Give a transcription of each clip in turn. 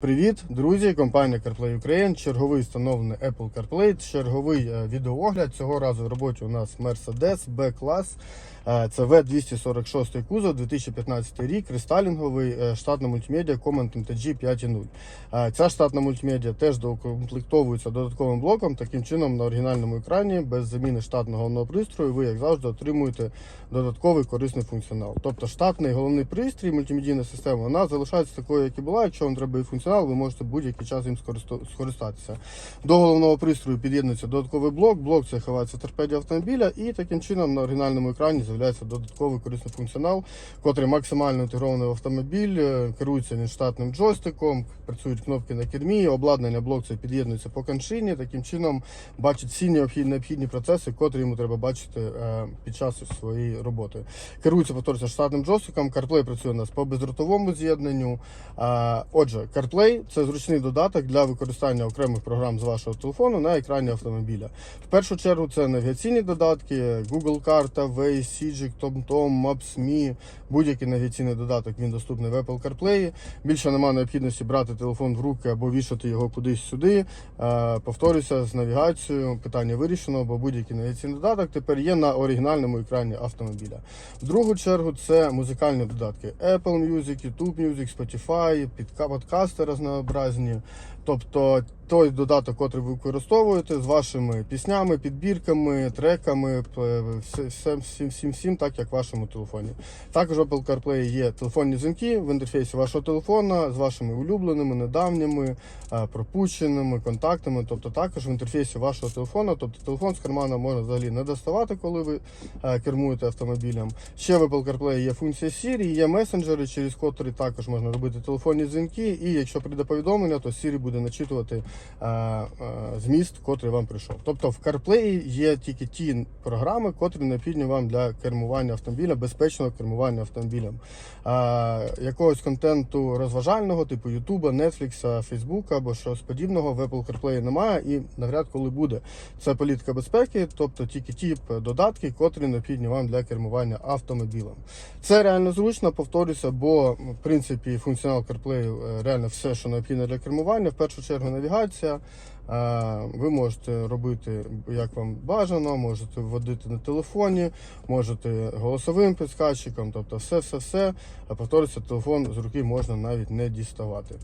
Привіт, друзі! Компанія CarPlay Ukraine, черговий встановлений Apple CarPlay, черговий е, відеоогляд. Цього разу в роботі у нас Mercedes B-клас. Це V246 кузов, 2015 рік, рестайлінговий, е, штатна мультимедіа Command MTG 5.0. Е, Ця штатна мультимедіа теж докомплектовується додатковим блоком. Таким чином, на оригінальному екрані, без заміни штатного головного пристрою, ви, як завжди, отримуєте додатковий корисний функціонал. Тобто штатний головний пристрій, мультимедійна система, вона залишається такою, як і була. Якщо вам треба і функціонал, ви можете будь-який час їм скористатися. До головного пристрою під'єднується додатковий блок. Блок це ховається торпеді автомобіля, і таким чином на оригінальному екрані з'являється додатковий корисний функціонал, котрий максимально інтегрований в автомобіль, е, керується він штатним джойстиком, працюють кнопки на кермі, обладнання блок це під'єднується по коншині. Таким чином бачить всі необхідні, необхідні процеси, котрі йому треба бачити під час своєї роботи. Керується повторюється штатним джойстиком. CarPlay працює у нас по бездротовому з'єднанню. Е, Отже, CarPlay це зручний додаток для використання окремих програм з вашого телефону на екрані автомобіля. В першу чергу це навігаційні додатки, Google карта, Waze, Sijik, TomTom, Maps.me, будь-який навігаційний додаток він доступний в Apple CarPlay. Більше немає необхідності брати телефон в руки або вішати його кудись сюди. Е, Повторюся з навігацією. Питання вирішено, бо будь-який навігаційний додаток тепер є на оригінальному екрані автомобіля. В другу чергу це музикальні додатки Apple Music, YouTube Music, Spotify, подкасти разнообразні. Тобто той додаток, який ви використовуєте з вашими піснями, підбірками, треками, все- всім, всім, всім, так як в вашому телефоні. Також в Apple CarPlay є телефонні дзвінки в інтерфейсі вашого телефона з вашими улюбленими, недавніми, е, пропущеними контактами. Тобто також в інтерфейсі вашого телефона, тобто телефон з кармана можна взагалі не доставати, коли ви е, кермуєте автомобілем. Ще в Apple CarPlay є функція Siri, є месенджери, через котрі також можна робити телефонні дзвінки. І якщо прийде повідомлення, то Siri буде начитувати е, е, зміст, котрий вам прийшов. Тобто в CarPlay є тільки ті програми, котрі необхідні вам для кермування автомобіля, безпечного кермування автомобілем. Е, якогось контенту розважального, типу YouTube, Netflix, Facebook або щось подібного в Apple CarPlay немає і навряд коли буде. Це політика безпеки, тобто тільки ті додатки, котрі необхідні вам для кермування автомобілем. Це реально зручно, повторюся, бо в принципі функціонал CarPlay реально все, що необхідно для кермування. Першу чергу навігація. Е, Ви можете робити як вам бажано, можете вводити на телефоні, можете голосовим підсказчиком, тобто все-все-все. А повторюся, телефон з руки можна навіть не діставати.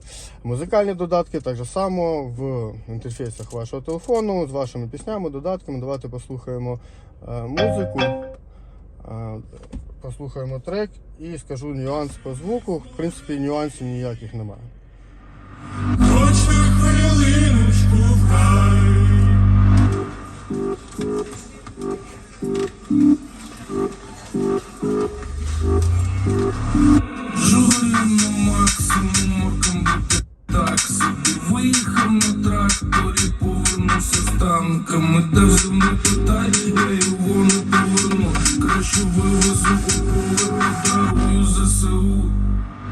Музикальні додатки так само в інтерфейсах вашого телефону з вашими піснями, додатками. Давайте послухаємо е, музику. Е, Послухаємо трек і скажу нюанс по звуку. В принципі, нюансів ніяких немає. Де вже не питай, я його не поверну. Краще вивезу у поле, подарую ЗСУ.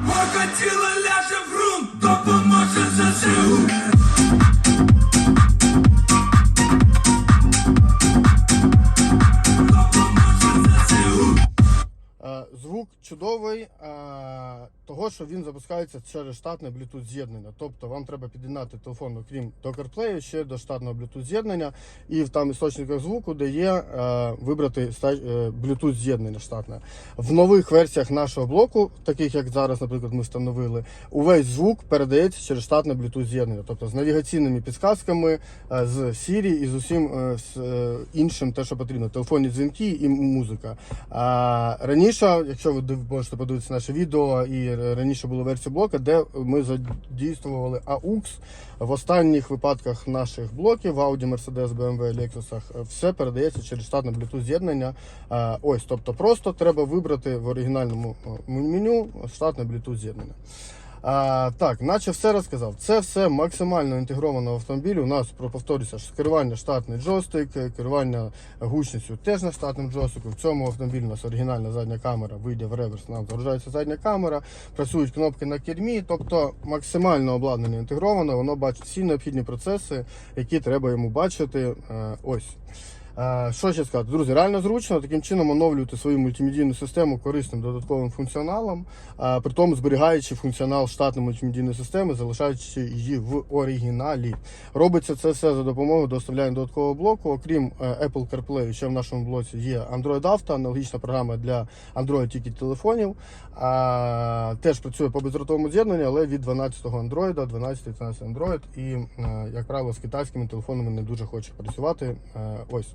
Покатіла ляже в грунт, допоможе ЗСУ. Чудовий, е, того, що він запускається через штатне Bluetooth з'єднання. Тобто вам треба під'єднати телефон, окрім до CarPlay, ще до штатного Bluetooth з'єднання, і в там істочниках звуку, де є е, вибрати е, Bluetooth з'єднання штатне. В нових версіях нашого блоку, таких як зараз, наприклад, ми встановили, увесь звук передається через штатне Bluetooth з'єднання, тобто з навігаційними підсказками, з Siri і з усім з, іншим, те, що потрібно, телефонні дзвінки і музика. А, раніше, якщо ви див- можете подивитися наше відео, і раніше було версія блока, де ми задійствували AUX. В останніх випадках наших блоків в Audi, Mercedes, BMW, Lexus, все передається через штатне Bluetooth з'єднання. Ось, тобто просто треба вибрати в оригінальному меню штатне Bluetooth з'єднання. А, так, наче все розказав. Це все максимально інтегровано в автомобілі. У нас повторюся, ж, керування штатний джойстик, керування гучністю теж на штатному джойстику. В цьому автомобілі у нас оригінальна задня камера, вийде в реверс, нам загружається задня камера, працюють кнопки на кермі, тобто максимально обладнання інтегровано, воно бачить всі необхідні процеси, які треба йому бачити. Е, ось. Е, Що ще сказати? Друзі, реально зручно таким чином оновлювати свою мультимедійну систему корисним додатковим функціоналом, е, при тому зберігаючи функціонал штатної мультимедійної системи, залишаючи її в оригіналі. Робиться це все за допомогою доставляння додаткового блоку. Окрім е, Apple CarPlay, ще в нашому блоці є Android Auto, аналогічна програма для Android тільки телефонів. Теж працює по бездротовому з'єднанню, але від 12-го Android, 12 13 Android. І, як правило, з китайськими телефонами не дуже хоче працювати. Ось.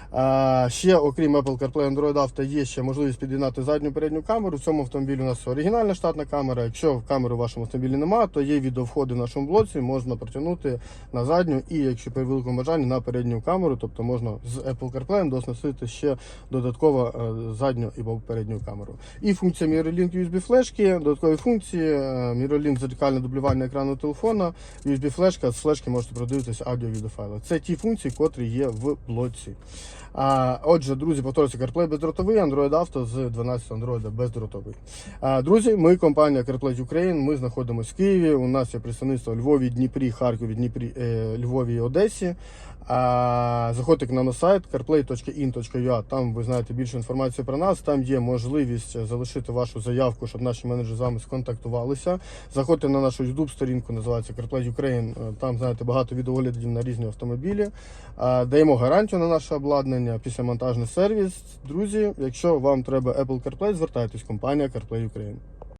Ще, окрім Apple CarPlay Android Auto, є ще можливість під'єднати задню передню камеру. В цьому автомобілі у нас оригінальна штатна камера. Якщо камери в вашому автомобілі немає, то є відеовходи в нашому блоці, можна протягнути на задню і, якщо при великому бажанні, на передню камеру. Тобто можна з Apple CarPlay досносити ще додатково е, задню і передню камеру. І функція MirrorLink USB флешки, додаткові функції, е, MirrorLink дзеркальне дублювання екрану телефона, USB флешка, з флешки можете продивитися аудіо-відеофайли. Це ті функції, котрі є в блоці. А, отже, друзі, повторюся, CarPlay бездротовий, Android Auto з 12 Android бездротовий. А, друзі, ми компанія CarPlay Ukraine, ми знаходимося в Києві. У нас є представництво Львові, Дніпрі, Харкові, Дніпрі, е, Львові і Одесі. Заходьте на сайт carplay.in.ua, там ви знаєте більше інформації про нас. Там є можливість залишити вашу заявку, щоб наші менеджери з вами сконтактувалися. Заходьте на нашу YouTube сторінку, називається CarPlay Ukraine. Там знаєте багато відеоглядів на різні автомобілі. Даємо гарантію на наше обладнання, післямонтажний сервіс. Друзі, якщо вам треба Apple CarPlay, звертайтесь компанія CarPlay Ukraine.